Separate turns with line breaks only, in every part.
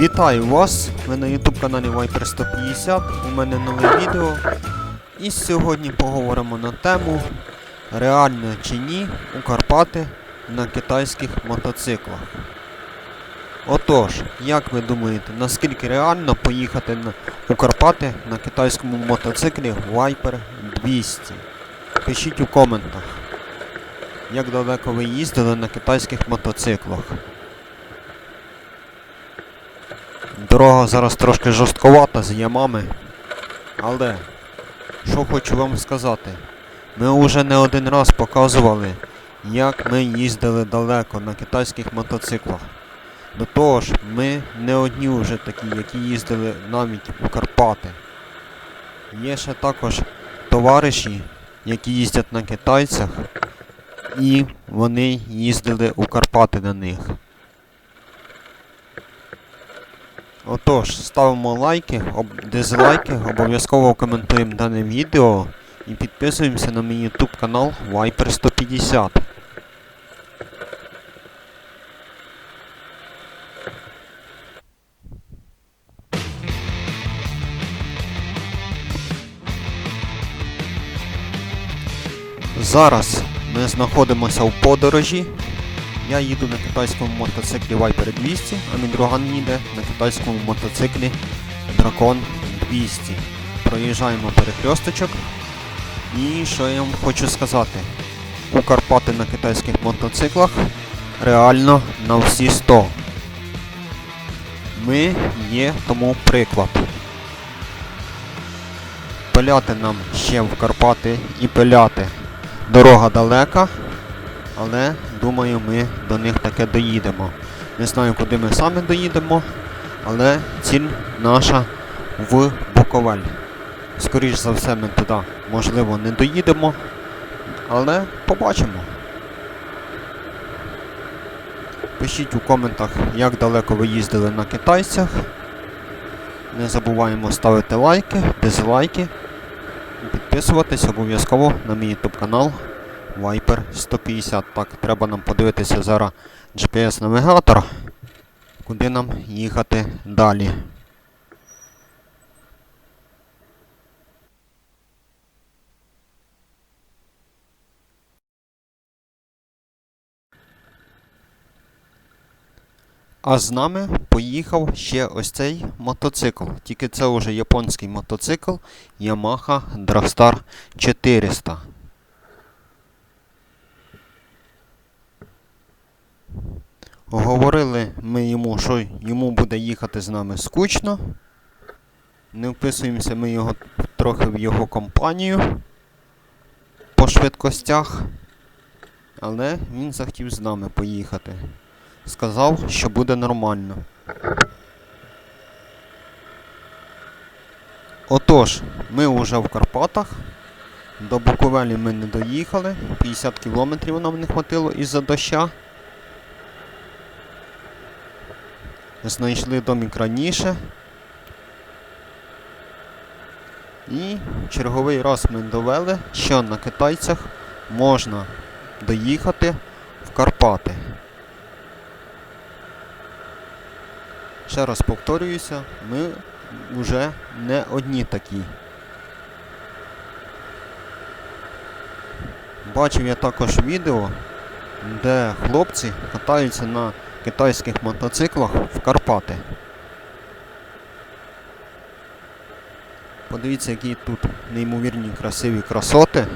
Вітаю вас! Ви на YouTube каналі Viper 150. У мене нове відео. І сьогодні поговоримо на тему реально чи ні у Карпати на китайських мотоциклах. Отож, як ви думаєте, наскільки реально поїхати на, у Карпати на китайському мотоциклі Viper 200? Пишіть у коментах, як далеко ви їздили на китайських мотоциклах. Дорога зараз трошки жорстковата з ямами. Але, що хочу вам сказати, ми вже не один раз показували, як ми їздили далеко на китайських мотоциклах. До того ж, ми не одні вже такі, які їздили навіть у Карпати. Є ще також товариші, які їздять на китайцях, і вони їздили у Карпати на них. Отож, ставимо лайки, об... дизлайки, обов'язково коментуємо дане відео і підписуємося на мій YouTube канал Viper 150. Зараз ми знаходимося в подорожі. Я їду на китайському мотоциклі Viper 200, а мій друган їде на китайському мотоциклі Дракон 200. Проїжджаємо перехресточок. І що я вам хочу сказати? У Карпати на китайських мотоциклах реально на всі 100. Ми є тому приклад. Пиляти нам ще в Карпати і пиляти. Дорога далека, але думаю, ми до них таке доїдемо. Не знаю, куди ми саме доїдемо, але ціль наша в Буковель. Скоріш за все, ми туди, можливо, не доїдемо, але побачимо. Пишіть у коментах, як далеко ви їздили на китайцях. Не забуваємо ставити лайки, дизлайки підписуватись обов'язково на мій YouTube канал Viper 150. Так, треба нам подивитися зараз GPS-навігатор, куди нам їхати далі. А з нами поїхав ще ось цей мотоцикл. Тільки це вже японський мотоцикл Yamaha Dragstar 400. Говорили ми йому, що йому буде їхати з нами скучно. Не вписуємося ми його трохи в його компанію по швидкостях. Але він захотів з нами поїхати. Сказав, що буде нормально. Отож, ми вже в Карпатах. До Буковелі ми не доїхали. 50 кілометрів нам не хватило із-за доща. Знайшли домик раніше. І черговий раз ми довели, що на китайцях можна доїхати в Карпати. Ще раз повторююся, ми вже не одні такі. Бачив я також відео, де хлопці катаються на китайських мотоциклах в Карпати. Подивіться, які тут неймовірні красиві красоти.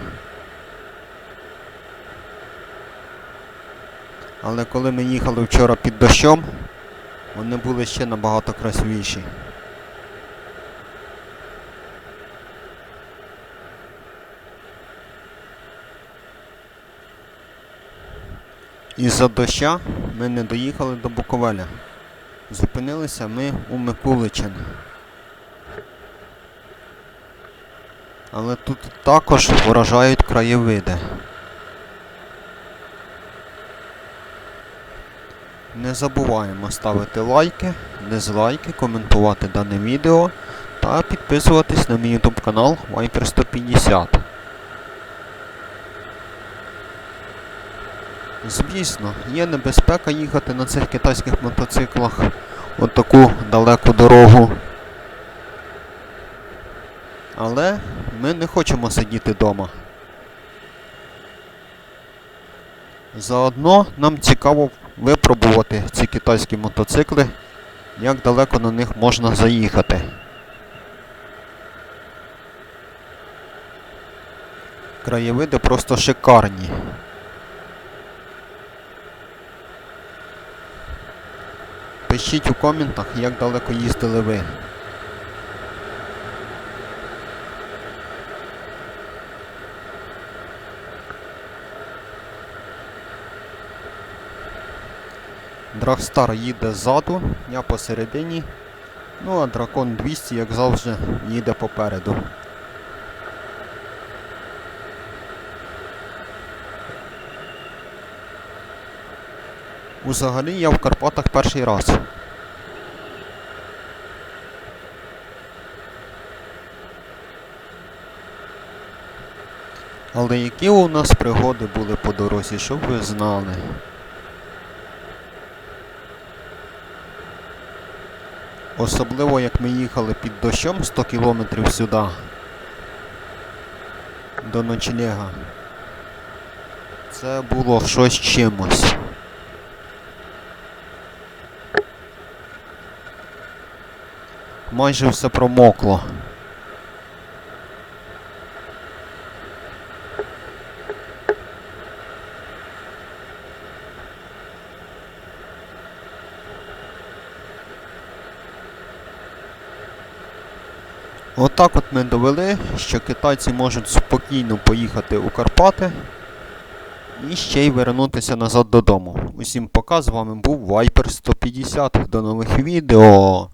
Але коли ми їхали вчора під дощом, вони були ще набагато красивіші. Із-за доща ми не доїхали до Буковеля. Зупинилися ми у Микуличин. Але тут також вражають краєвиди. Не забуваємо ставити лайки, дизлайки, коментувати дане відео та підписуватись на мій YouTube канал Viper 150. Звісно, є небезпека їхати на цих китайських мотоциклах отаку далеку дорогу. Але ми не хочемо сидіти вдома. Заодно нам цікаво випробувати ці китайські мотоцикли, як далеко на них можна заїхати. Краєвиди просто шикарні. Пишіть у коментах, як далеко їздили ви. Драгстар їде ззаду, я посередині. Ну а дракон 200, як завжди, їде попереду. Взагалі я в Карпатах перший раз. Але які у нас пригоди були по дорозі, щоб ви знали. Особливо як ми їхали під дощом 100 кілометрів сюди. До ночлега. Це було щось чимось. Майже все промокло. Отак от ми довели, що китайці можуть спокійно поїхати у Карпати і ще й вернутися назад додому. Усім пока, з вами був Viper 150. До нових відео.